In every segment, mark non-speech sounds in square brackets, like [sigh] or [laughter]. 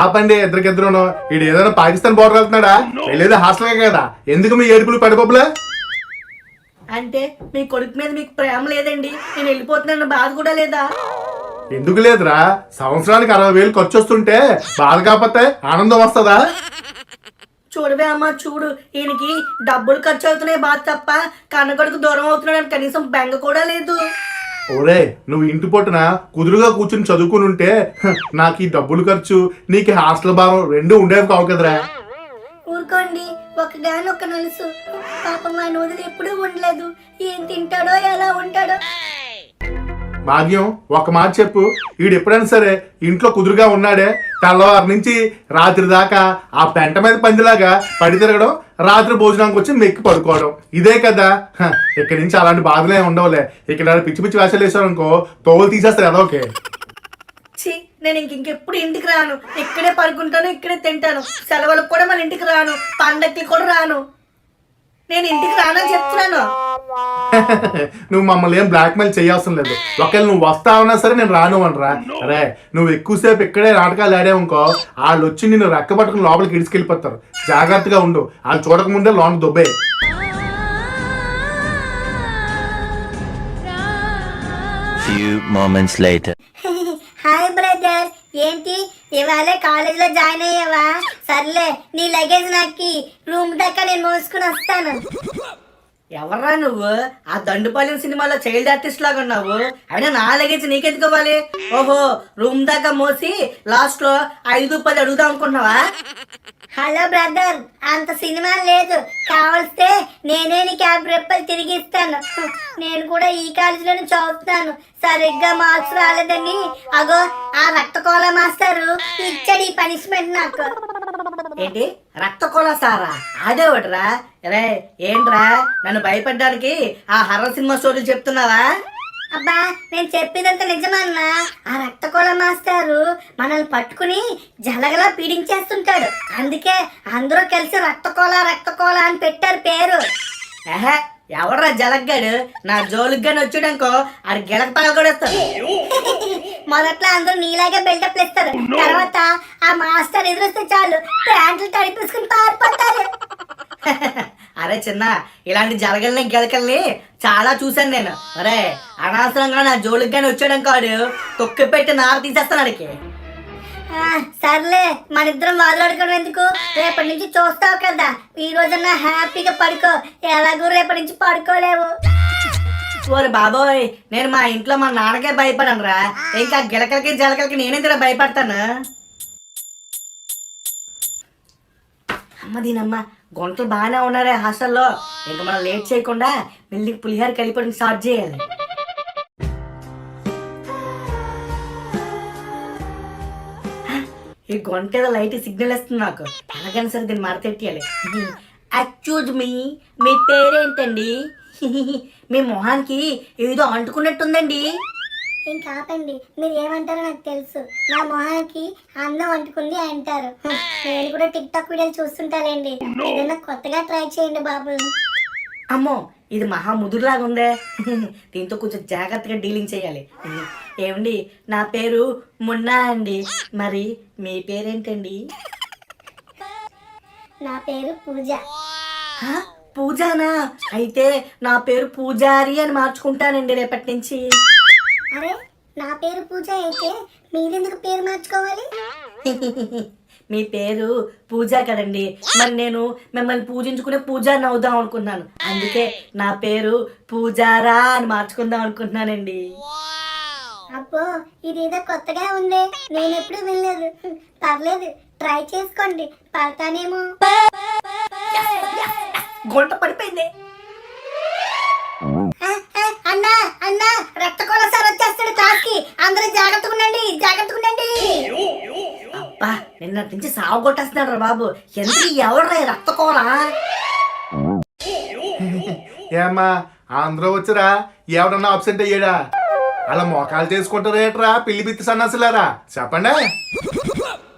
ఆపండి ఇద్దరికిద్దరును వీడు ఏదైనా పాకిస్తాన్ బోర్డర్ వెళ్తున్నాడా? వెళ్ళేది హాస్టల్ కదా. ఎందుకు మీ ఏడుపులు పడిపోపులే? అంటే మీ కొడుకు మీద మీకు ప్రేమ లేదండి. నేను వెళ్ళిపోతున్నాను బాధ కూడా లేదా? ఎందుకు లేదురా? సంవత్సరానికి అరవై వేలు ఖర్చు వస్తుంటే బాధ కాకపోతే ఆనందం వస్తుందా? చూడవే అమ్మా చూడు. ఈయనకి డబ్బులు ఖర్చు అవుతున్నాయి బాధ తప్ప కన్నకొడుకు దూరం అవుతున్నాడు కనీసం బెంగ కూడా లేదు. ఓరే నువ్వు ఇంటి పొట్టున కుదురుగా కూర్చుని చదువుకుని ఉంటే నాకు ఈ డబ్బులు ఖర్చు నీకు హాస్టల్ భావం రెండు ఉండేవి కావు కదరా. ఊరుకోండి ఒకగాని ఒక నలుసు. పాపం ఆయన వదిలి ఎప్పుడూ ఉండలేదు ఏం తింటాడో ఎలా ఉంటాడో. భాగ్యం ఒక మాట చెప్పు. వీడు ఎప్పుడైనా సరే ఇంట్లో కుదురుగా ఉన్నాడే తెల్లవారి నుంచి రాత్రి దాకా ఆ పెంట మీద పందిలాగా పడి తిరగడం రాత్రి భోజనానికి వచ్చి మెక్కి పడుకోవడం. ఇదే కదా. ఇక్కడి నుంచి అలాంటి బాధలే ఉండవులే. ఇక్కడ పిచ్చి పిచ్చి వేషాలు వేసారనుకో తోలు తీసేస్తారు ఏదో ఓకే ఛీ నేను ఇంక ఇంకెప్పుడు ఇంటికి రాను. ఇక్కడే పడుకుంటాను ఇక్కడే తింటాను. సెలవులకు కూడా మన ఇంటికి రాను. పండక్కి కూడా రాను. నేను ఇంటికి రానని చెప్తున్నాను. [laughs] నువ్వు మమ్మల్ని ఏం బ్లాక్మెయిల్ చేయాల్సిన లేదు. ఒకవేళ నువ్వు వస్తావన్నా సరే నేను రాను అనరా అరే నువ్వు ఎక్కువసేపు ఇక్కడే నాటకాలు ఆడావనుకో వాళ్ళు వచ్చి నిన్ను రెక్క పట్టుకుని లోపలికి ఇడిచుకెళ్ళిపోతారు జాగ్రత్తగా ఉండు. వాళ్ళు చూడకముందే లోన్ దుబ్బే Few moments later. Hi brother. ఏంటి? ఇవాళ కాలేజీలో జాయిన్ అయ్యావా? సర్లే నీ లగేజ్ నాకు. రూమ్ దాకా నేను మోసుకుని వస్తాను. ఎవర్రా నువ్వు? ఆ దండుపాలెం సినిమాలో చైల్డ్ ఆర్టిస్ట్ లాగా ఉన్నావు? అయినా నా లగేజ్ నీకెందుకు ఓహో రూమ్ దాకా మోసి లాస్ట్లో ఐదు పది అడుగుదాం అనుకుంటున్నావా? హలో బ్రదర్ అంత సినిమా లేదు. కావలిస్తే నేనే నీ క్యాబ్ రెప్పలు తిరిగి ఇస్తాను నేను కూడా ఈ కాలేజీలోనే చదువుతాను సరిగ్గా మార్క్స్ రాలేదని. అగో ఆ రక్తకోల మాస్టారు ఇచ్చాడు ఈ పనిష్మెంట్ నాకు. ఏంటి? రక్తకోల సారా అదే ఒకటిరా రే ఏంట్రా? నన్ను భయపడ్డానికి ఆ హర్రర్ సినిమా స్టోరీలు చెప్తున్నావా? అబ్బా నేను చెప్పేదంతా నిజమన్నా ఆ రక్తకోళ మాస్టారు మనల్ని పట్టుకుని జలగలా పీడించేస్తుంటాడు. అందుకే అందరూ కలిసి రక్తకోళ రక్తకోళ అని పెట్టారు పేరు. ఏహే ఎవడ్రా జలగ్గాడు? నా జోలిగ్గాని వచ్చాడనుకో ఆడు గిలక పగలగొడేస్తాడు [laughs] మొదట్లో అందరూ నీలాగే బిల్డప్ ఇస్తారు. తర్వాత ఆ మాస్టర్ ఎదురొస్తే చాలు ప్యాంట్లు తడిపేసుకుని పారిపోతారు. అరే చిన్న ఇలాంటి జలగల్ని గెలకల్ని చాలా చూశాను నేను. అరే అనవసరంగా నా జోలికి కానీ వచ్చాడు కాడు తొక్కి పెట్టి నార తీసేస్తాను అడికి సర్లే మన ఇద్దరం మాట్లాడుకోవడం ఎందుకు? రేపటి నుంచి చూస్తావు కదా. ఈ రోజన్నా హ్యాపీగా పడుకో. ఎలాగో రేపటి నుంచి పడుకోలేవు. ఓరే బాబోయ్ నేను మా ఇంట్లో మా నాన్నకే భయపడను రా ఇంకా గిలకలకి జలకలకి నేనేందిరా భయపడతాను. అమ్మ దీనమ్మ గుంటలు బాగానే ఉన్నారే హాస్టల్లో. ఇంకా మనం లేట్ చేయకుండా వెళ్ళి పులిహార కలిపి స్టార్ట్ చేయాలి. ఈ గొంట ఏదో లైట్ సిగ్నల్ ఇస్తుంది నాకు. అలాగని సరే దీన్ని మరతెట్టియాలి అచ్యూజ్ మీ మీ పేరేంటండి? మీ మొహానికి ఏదో అంటుకున్నట్టుందండి. ఇంకా ఆపండి మీరు ఏమంటారో నాకు తెలుసు. నా మొహానికి అందం అంటుకుంది అంటారు. నేను కూడా టిక్ టాక్ వీడియోలు చూస్తుంటానండి ఏదైనా కొత్తగా ట్రై చేయండి బాబు. అమ్మో ఇది మహా ముదురులాగా ఉందే. దీంతో కొంచెం జాగ్రత్తగా డీలింగ్ చేయాలి. ఏమండి నా పేరు మున్నా అండి. మరి మీ పేరేంటండి? నా పేరు పూజ? పూజానా? అయితే నా పేరు పూజారి అని మార్చుకుంటానండి రేపటి నుంచి. అరే నా పేరు పూజ అయితే మీరెందుకు పేరు మార్చుకోవాలి? [laughs] మీ పేరు పూజ కదండి. మరి నేను మిమ్మల్ని పూజించుకునే పూజాని అవుదాం అనుకున్నాను. అందుకే నా పేరు పూజారా అని మార్చుకుందాం అనుకుంటున్నానండి. అబ్బో ఇదేదో కొత్తగా ఉందే. నేను ఎప్పుడు వినలేదు. పర్లేదు ట్రై చేసుకోండి. పడతానేమో. గుంట పడిపోయింది. అన్నా అన్నా రక్తకోళ సార్ వచ్చేస్తాడు క్లాస్కి అందరూ జాగ్రత్తగా ఉండండి జాగ్రత్తగా ఉండండి. అబ్బా నిన్న నుంచి సాగు కొట్టేస్తున్నాడు రా బాబు. ఎందుకు ఎవడ్రా ఈ రక్తకోర ఏమ్మా ఆంధ్ర వచ్చరా ఎవడన్నా అబ్సెంట్ అయ్యాడా? అలా మోకాలు చేసుకుంటారేట్రా పిల్లి బిత్తి సన్నాసులారా? చెప్పండి?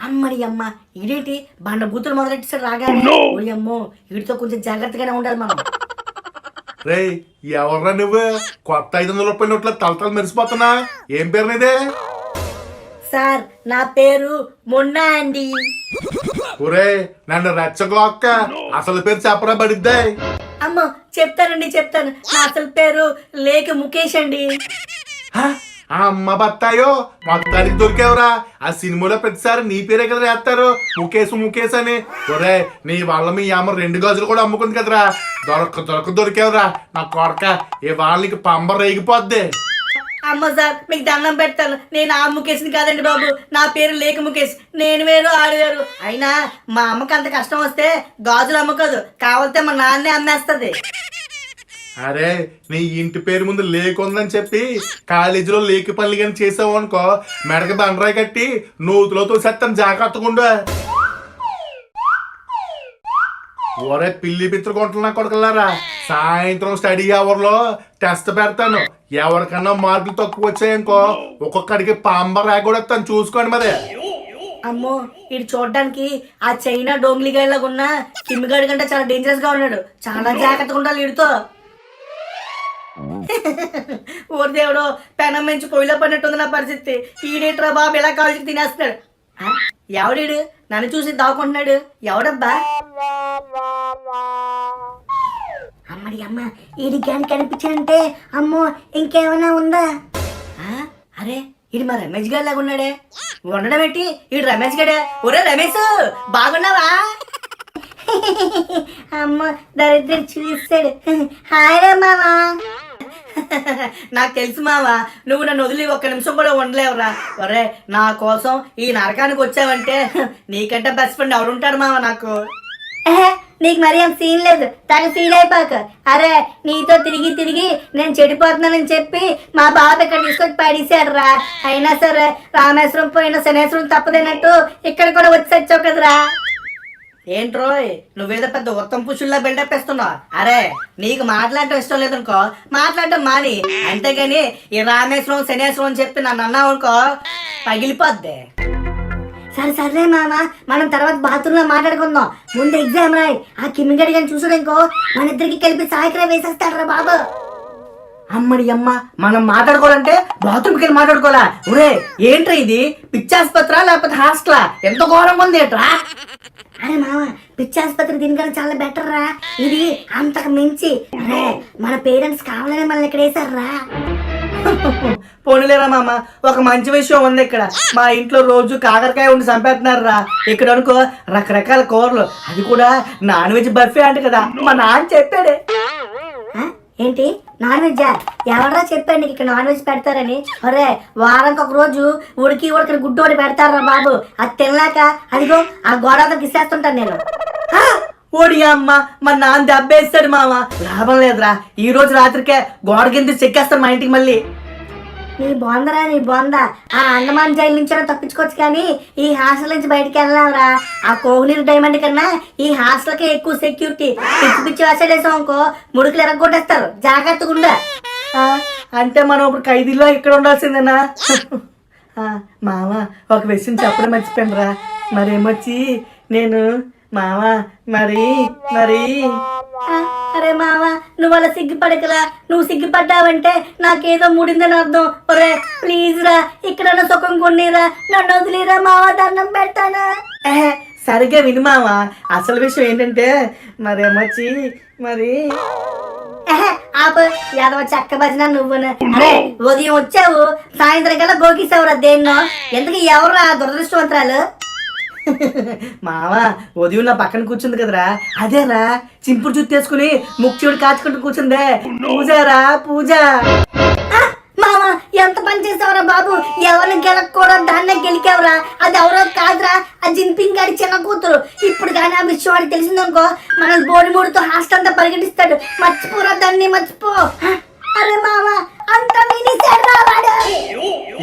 అమ్మడి అమ్మ. ఇదేంటి? బండ బూతులు మొదలెట్టేసాడు రాగానే అమ్మో వీడితో కొంచెం జాగ్రత్తగానే ఉండాలి మనం. రేయ్ ఎవర్రా నువ్వు? కొత్త ఐదు వందల రూపాయల నోట్ల తలతలు మెరిసిపోతున్నా? ఏం పేరు నీదే సార్ నా పేరు మొన్నా అండి. ఒరే నన్ను రెచ్చగొక్క అసలు పేరు చెప్పరా పడిద్దే అమ్మ చెప్తానండి చెప్తాను. నా అసలు పేరు లేక ముఖేష్ అండి. హ? ఆ అమ్మ బత్తాయో మొత్తానికి దొరికేవరా. ఆ సినిమాలో ప్రతిసారి నీ పేరే కదా వేస్తారు? ముఖేష్ ముఖేష్ అని. ఒరే నీ వల్ల మీ అమ్మ రెండు గాజులు కూడా అమ్ముకుంది కదరా. దొరక దొరక దొరికేవరా. నా కొడక ఈ వాళ్ళకి పంబ రేగిపోద్ది. అమ్మ సార్ మీకు దండం పెడతాను. నేను ఆ ముఖేష్ని కాదండి బాబు. నా పేరు లేక ముఖేష్. నేను వేరు ఆడు వేరు. అయినా మా అమ్మకి అంత కష్టం వస్తే గాజులు అమ్మకదు. కావాలంటే మా నాన్నే అమ్మేస్తుంది. అరే నీ ఇంటి పేరు ముందు లేకుందని చెప్పి కాలేజీలో లేకి పనులు కానీ చేసావు అనుకో మెడకి బండరాయి కట్టి నూతులో తోసేస్తాను. జాగ్రత్తకుండా ఒరే పిల్లి పిత్రుకుంటున్నా కొడుకులారా? సాయంత్రం స్టడీ అవర్లో టెస్ట్ పెడతాను. ఎవరికన్నా మార్కులు తక్కువ వచ్చాయనుకో ఒక్కొక్కడికి పాంబ రాకూడతాను చూసుకోండి మరి. అమ్మో ఇది చూడడానికి ఆ చైనా డోంగ్లీ గాడి లాగా ఉన్న కిమ్మిగాడి కంటే చాలా డేంజరస్గా ఉన్నాడు. చాలా జాగ్రత్తగా ఉండాలి వీడితో [laughs] ఓరి దేవుడు పెనం మంచి పొయ్యిలో పడినట్టుంది నా పరిస్థితి. ఈడేట్రా బాబు ఎలా కాల్చి తినేస్తున్నాడు ఆ, ఎవడీడు? నన్ను చూసి దాక్కుంటున్నాడు. ఎవడబ్బా? అమ్మడి అమ్మ ఈడి కానీ కనిపించాడంటే అమ్మో ఇంకేమైనా ఉందా? ఆ, అరే ఇది మా రమేష్ గారి లాగా ఉన్నాడే. ఉండడం ఏంటి? ఈడు రమేష్ గడే. ఒరే రమేష్ బాగున్నావా? [laughs] అమ్మ దరిద్రం చూసాడు. హాయ్ రా మామా. [laughs] నాకు తెలుసు మావా నువ్వు నన్ను వదిలి ఒక్క నిమిషం కూడా ఉండలేవురా. ఒరే నా కోసం ఈ నరకానికి వచ్చావంటే [laughs] నీకంటే బెస్ట్ ఫ్రెండ్ ఎవరుంటాడు మావా నాకు? నీకు మరి ఏం సీన్ లేదు. తను ఫీల్ అయిపోక. అరే నీతో తిరిగి తిరిగి నేను చెడిపోతున్నానని చెప్పి మా బాబు ఇక్కడ తీసుకొచ్చి పడేశాడు రా అయినా సరే రామేశ్వరం పోయిన శనేశ్వరం తప్పదన్నట్టు ఇక్కడ కూడా వచ్చి వచ్చావు కదరా. ఏంట్రోయ్? నువ్వేదో పెద్ద ఉత్తమ పురుషుల్లో బిల్డప్ ఇస్తున్నావు అరే నీకు మాట్లాడటం ఇష్టం లేదనుకో మాట్లాడటం మాని. అంతేగాని ఈ రామేశ్వరం శనేశ్వరం అని చెప్పి నన్ను అన్నావు అనుకో పగిలిపోద్ది. సరే సరే మామ మనం తర్వాత బాత్రూమ్లో మాట్లాడుకుందాం. ముందు ఎగ్జామ్ రాయ్. ఆ కిమ్మిగడి కానీ చూసాడు ఇంకో మన ఇద్దరికి కలిపి సాయకులు వేసేస్తాడరా బాబు. అమ్మడి అమ్మ మనం మాట్లాడుకోవాలంటే బాత్రూమ్కి వెళ్ళి మాట్లాడుకోవాలా? ఒరే ఏంట్రా ఇది? పిచ్చాసుపత్రా లేకపోతే హాస్టలా? ఎంత ఘోరంగా ఉంది ఏట్రా? అరే మామ పిచ్చి ఆసుపత్రి దీనికన్నా చాలా బెటర్ రా. ఇది అంతకు మించి. అరే మన పేరెంట్స్ కావాలని మనల్ని ఇక్కడ వేసారు రా [laughs] పోనీలేరా మామ ఒక మంచి విషయం ఉంది ఇక్కడ. మా ఇంట్లో రోజు కాకరకాయ ఉండి చంపేస్తున్నారు రా ఇక్కడ అనుకో రకరకాల కూరలు. అది కూడా నాన్ వెజ్ బఫే అంట కదా. మా నాన్న చెప్పాడే? ఏంటి? నాన్ వెజ్ ఎవరా చెప్పాను నీకు ఇక్కడ నాన్ వెజ్ పెడతారని? ఒరే వారానికి ఒక రోజు ఉడికి ఉడికిన గుడ్డు ఒకటి పెడతారా బాబు? అది తినలేక అదిగో ఆ గోడతో గిసేస్తుంటాను నేను. ఆ! ఓడి అమ్మ మా నాన్న దెబ్బేస్తాడు మామ లాభం లేదురా. ఈ రోజు రాత్రికే గోడ కింద చెక్కేస్తాను మా ఇంటికి మళ్ళీ. నీ బొందరా నీ బొంద. ఆ అండమాన్ జైలు నుంచి తప్పించుకోవచ్చు కానీ ఈ హాస్టల్ నుంచి బయటికి వెళ్ళాంరా ఆ కోహ్లీర్ డైమండ్ కన్నా ఈ హాస్టల్కి ఎక్కువ సెక్యూరిటీ పిచ్చి పిచ్చి వేసాడేసాం అనుకో ముడుకులు ఎరగొట్టేస్తారు. జాగ్రత్తగా ఉండ. ఆ, అంటే మనం ఇప్పుడు ఖైదీలో ఇక్కడ ఉండాల్సిందేనా? ఆ, మామ ఒక విషయం చెప్పడం మర్చిపోయినరా. మరేమొచ్చి నేను మామ మరి మరి. ఆ, అరే మామ నువ్వు అలా సిగ్గుపడకరా. నువ్వు సిగ్గుపడ్డావంటే నాకేదో ముడిందని అర్థం. ఒరే ప్లీజ్ రా ఇక్కడ సుఖం కొన్నిరా. నన్ను వదిలేరా మావ దండం పెడతానా? సరిగ్గా విను మామ అసలు విషయం ఏంటంటే మరేమొచ్చి మరి. ఆపు యాదవ చక్క భజన నువ్వు అరే ఉదయం వచ్చావు సాయంత్రం కల్లా గోకిసావురా దేన్నో. ఎందుకు ఎవరు దురదృష్టవంతరాలు? మావా ఉదయం నా పక్కన కూర్చుంది కదరా. అదేరా చింపుడు చుట్టేసుకుని ముక్చుడు కాచుకుంటూ కూర్చుందే. పూజారా పూజ. ఆ, మామ ఎంత పని చేసావురా బాబు? ఎవరిని గెలకూడదు దాన్నే గెలికావురా? అది ఎవరో కాదురా ఆ జిన్పింగ్ గారి చిన్న కూతురు. ఇప్పుడు కానీ ఆ విషయం వాడికి తెలిసిందనుకో మన బోడి మూడుతో హాస్టల్ అంతా పరిగెట్టిస్తాడు. మర్చిపోరా దాన్ని మర్చిపో. అరే మామ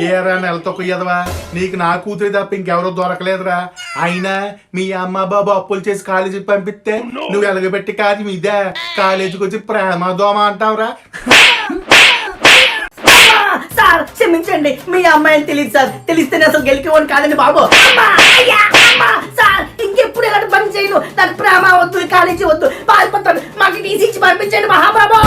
ఏరా నెలతో కుయ్యదవా? నీకు నా కూతురి తప్ప ఇంకెవరో దొరకలేదురా. అయినా మీ అమ్మ బాబు అప్పులు చేసి కాలేజీకి పంపిస్తే నువ్వు ఎలగబెట్టి కాదు ఇదే. కాలేజీకి వచ్చి ప్రేమ దోమ అంటావురా! సార్ క్షమించండి. మీ అమ్మాయిని తెలియదు సార్. తెలిస్తేనే అసలు గెలికేవాడిని కాదండి బాబు! సార్ ఇంకెప్పుడు ఇలాంటి పని చేయను. నాకు ప్రేమ వద్దు కాలేజీ వద్దు. బాధపడతాను. మాకు టీసీ ఇచ్చి పంపించండి మహాబాబు